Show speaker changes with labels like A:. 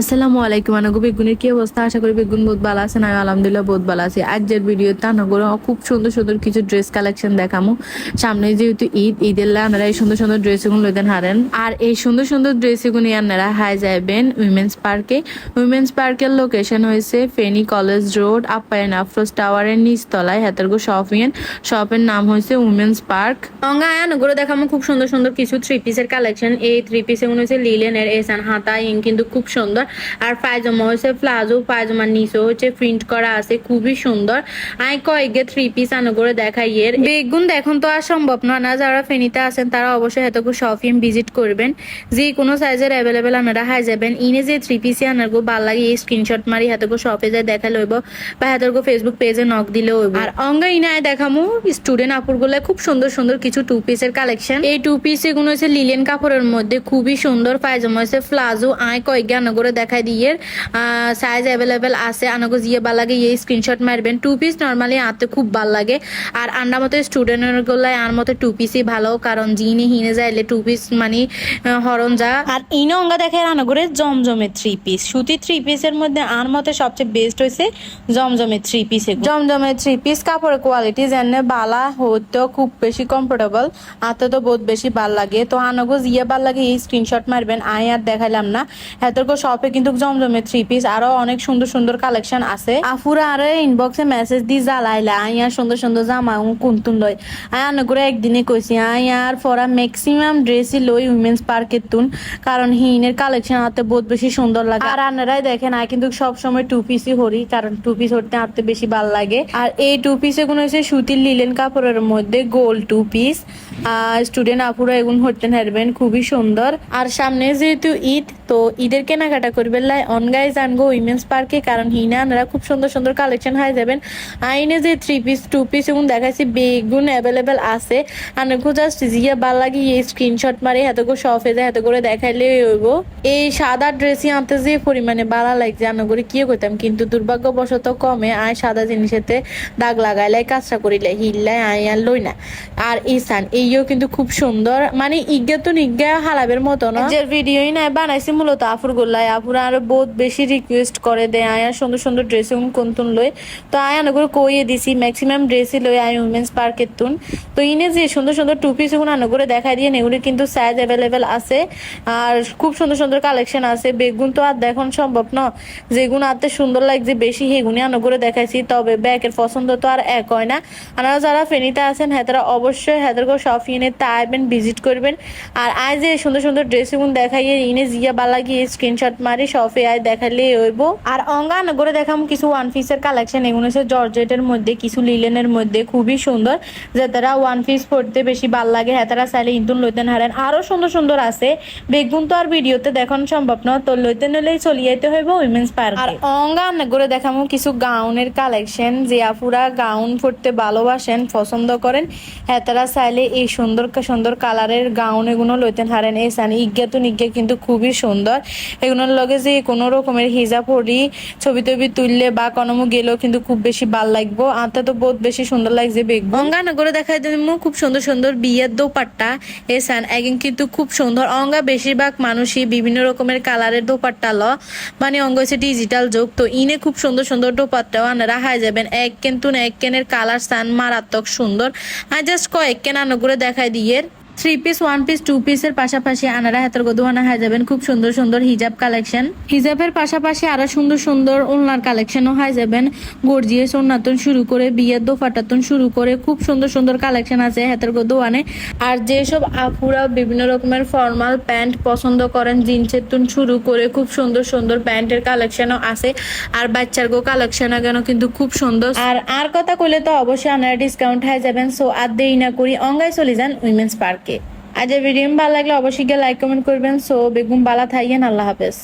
A: আসসালামু আলাইকুম আনাগো বেগুনের কি অবস্থা? আশা করি বেগুন বহুত ভালো আছেন আমি আলহামদুলিল্লাহ বহুত ভালো আছি। আজকের ভিডিওতে আনাগোর খুব সুন্দর সুন্দর কিছু ড্রেস কালেকশন দেখামো। সামনে যেহেতু ঈদ, ঈদের লা আপনারা এই সুন্দর সুন্দর ড্রেসগুলো লইতেন হারেন। আর এই সুন্দর সুন্দর ড্রেসগুলো আপনারা হাই যাবেন উইমেন্স পার্কে উইমেন্স পার্কের লোকেশন হয়েছে ফেনী কলেজ রোড আপ্যায়ন আফরোজ টাওয়ারের নিচতলায়, হেতারগো শপিং শপের নাম হয়েছে উইমেন্স পার্ক অঙ্গা আয়ানগরে দেখামো খুব সুন্দর সুন্দর কিছু থ্রি পিসের কালেকশন এই থ্রি পিস এগুলো হচ্ছে লিলেনের এসান হাতা ইং কিন্তু খুব সুন্দর। আর পায়জামা হচ্ছে প্লাজো পায়জামার নিচে হচ্ছে প্রিন্ট করা আছে, খুবই সুন্দর। আই কয়েকে থ্রি পিস আনো করে দেখাই এর। বেগুন দেখুন তো আর সম্ভব না না, যারা ফেনীতে আছেন তারা অবশ্যই হেতকু শপিং ভিজিট করবেন। যে কোনো সাইজের অ্যাভেলেবেল আপনারা হাই যাবেন। ইনে যে থ্রি পিসি আনারগো ভালো লাগে এই স্ক্রিনশট মারি হেতকু শপে যায় দেখা লইব বা হেতকু ফেসবুক পেজে নক দিলে হইব। আর অঙ্গা ইনায় দেখামু স্টুডেন্ট আপুরগুলো খুব সুন্দর সুন্দর কিছু টু পিসের কালেকশন এই টু পিস এগুলো হচ্ছে লিলেন কাপড়ের মধ্যে, খুবই সুন্দর পায়জামা হচ্ছে প্লাজো আয় কয়েক আনাগরে দেখাই দিয়ে সাইজ অ্যাভেলেবেল আছে। আনাগো জিয়ে ভালো লাগে এই স্ক্রিনশট মারবেন। টু পিস নর্মালি আনতে খুব ভালো লাগে। আর আন্ডা মতো স্টুডেন্টের গুলাই আর মতো টু পিসই ভালো কারণ জিনে হিনে যাইলে টু পিস মানে হরণ যা। আর ইনো অঙ্গা দেখে রান্নাঘরে জমজমে থ্রি পিস সুতি থ্রি পিসের মধ্যে আর মতে সবচেয়ে বেস্ট হয়েছে জমজমে থ্রি পিস জমজমে থ্রি পিস কাপড়ের কোয়ালিটি জানে বালা হতো খুব বেশি কমফোর্টেবল আতে তো বহুত বেশি ভালো লাগে। তো আনগো জিয়ে ভালো লাগে এই স্ক্রিনশট মারবেন। আই আর দেখাইলাম না। হেতরকো শপে কিন্তু জমজমে থ্রি পিস আরও অনেক সুন্দর সুন্দর কালেকশন আছে। আফুরা আরে ইনবক্সে মেসেজ দি জ্বালাইলা আই আর সুন্দর সুন্দর জামা কুন্তুন লই আই আনগরে একদিনে কইছি আই আর ফরা ম্যাক্সিমাম ড্রেসই লই উইমেন্স পার্কের তুন কারণ হিনের কালেকশন হাতে বহুত বেশি সুন্দর লাগে। আর আনারাই দেখেন আই কিন্তু সব সময় টু পিসই হরি কারণ টু পিস হরতে হাতে বেশি ভালো লাগে। আর এই টু পিস এগুলো হচ্ছে সুতির লিলেন কাপড়ের মধ্যে গোল টু পিস স্টুডেন্ট আপুরা এগুন হরতেন হারবেন খুবই সুন্দর। আর সামনে যেহেতু ঈদ, তো ঈদের কেনাকাটা করবেন লাই। অন গাইজ আনগো উইমেন্স পার্কে কারণ হিনা আনারা খুব সুন্দর সুন্দর কালেকশন হাই যাবেন। আইনে যে থ্রি পিস টু পিস এগুলো দেখাচ্ছি বেগুন অ্যাভেলেবেল আছে। আনগো জাস্ট জিয়া ভালো লাগে এই স্ক্রিনশট মারি হাতে করে শপে যায় হাতে করে দেখাইলে হইব। এই সাদা ড্রেসই আনতে যে পরিমাণে বালা লাগছে আনগরে কি করতাম? কিন্তু দুর্ভাগ্যবশত কমে আয় সাদা জিনিসেতে দাগ লাগাইলাই কাজটা করিলে হিল্লাই আয় আর লই না আর ইসান এইও কিন্তু খুব সুন্দর। মানে ইজ্ঞা তো নিজ্ঞা হালাবের মতো না? যে ভিডিওই না বানাইছি মূলত আফুর গোল্লাই আফুরা আরও বহুত বেশি রিকোয়েস্ট করে দেয়, আয়া সুন্দর সুন্দর ড্রেস কোনতুন লই তো আয়া করে কইয়ে দিছি ম্যাক্সিমাম ড্রেসই লই আই উইমেন্স পার্কের তুন। তো ইনে যে সুন্দর সুন্দর টু পিস এগুলো আনগরে দেখাই দিয়ে এগুলি কিন্তু সাইজ অ্যাভেলেবেল আছে। আর খুব সুন্দর সুন্দর কালেকশন আছে। বেগুন তো আর দেখন সম্ভব না। যেগুলো আনতে সুন্দর লাগছে, বেশি সেগুনি আনগরে দেখাইছি। তবে ব্যাগের পছন্দ তো আর এক হয় না। আপনারা যারা ফেনীতে আছেন হ্যাঁ তারা অবশ্যই হেদারগো শপিনে তা আইবেন ভিজিট করবেন। আর আজ যে সুন্দর সুন্দর ড্রেস এগুলো দেখাইয়ে, ইনে জিয়া বালা গিয়ে স্ক্রিনশট মারি শপে আয় দেখালে হইব। আর অঙ্গা নগরে দেখাম কিছু ওয়ান পিসের কালেকশন এগুলো হচ্ছে জর্জেটের মধ্যে, কিছু লিলেনের মধ্যে, খুবই সুন্দর। যে তারা ওয়ান পিস পড়তে বেশি ভালো লাগে হ্যাঁ তারা চাইলে ইন্দুন লইতেন হারেন। আরও সুন্দর সুন্দর আছে। বেগুন তো আর ভিডিওতে দেখানো সম্ভব না তো লইতে নিলেই চলে যেতে হইব উইমেন্স পার্ক আর অঙ্গা নগরে দেখামো কিছু গাউনের কালেকশন যে আপুরা গাউন পড়তে ভালোবাসেন, পছন্দ করেন। হ্যাঁ তারা চাইলে এই সুন্দর সুন্দর কালারের গাউন এগুলো লইতেন হারেন। এই সান ইজ্ঞা তো নিজ্ঞা কিন্তু খুবই সুন্দর। এগুলোর লগে যে কোনো রকমের হিজা পরি ছবি টবি তুললে বা কোনো গেলেও কিন্তু খুব বেশি ভালো লাগবো। আতে তো বহুত বেশি সুন্দর লাগছে বেগবো অঙ্গা নগরে দেখাই দিমু খুব সুন্দর সুন্দর বিয়ের দোপাট্টা। এসান একদিন কিন্তু খুব সুন্দর। অঙ্গা বেশিরভাগ মানুষই বিভিন্ন রকমের কালারের দোপাট্টা ল। মানে অঙ্গ হচ্ছে ডিজিটাল যোগ, তো ইনে খুব সুন্দর সুন্দর দোপাট্টাও আনারা হাই যাবেন। এক কেন না, এক কেনের কালার সান মারাত্মক সুন্দর। আর জাস্ট কয়েক কেন আনুগুলো দেখাই দিয়ে three piece one piece two পিসের পাশাপাশি আনারা হাতের গদুয়ানা হাই যাবেন। খুব সুন্দর সুন্দর হিজাব কালেকশন হিজাবের পাশাপাশি আরও সুন্দর সুন্দর ওনার কালেকশনও হাই যাবেন। গর্জিয়াস ওনাতন শুরু করে, বিয়ের দোফাটাতন শুরু করে, খুব সুন্দর সুন্দর কালেকশন আছে হাতের গদুয়ানে আর যেসব আপুরা বিভিন্ন রকমের ফর্মাল প্যান্ট পছন্দ করেন, জিন্সের তুন শুরু করে, খুব সুন্দর সুন্দর প্যান্টের কালেকশনও আছে। আর বাচ্চার গো কালেকশনও কেন কিন্তু খুব সুন্দর। আর আর কথা কইলে তো অবশ্যই আনারা ডিসকাউন্ট হয়ে যাবেন। সো আর দেরি না করি, অঙ্গাই চলে যান উইমেন্স পার্কে। আজ ভিডিও ভালো লাগলে অবশ্যই গিয়ে লাইক কমেন্ট করবেন। সো বেগুন বালা থাইয়েন, আল্লাহ হাফেজ।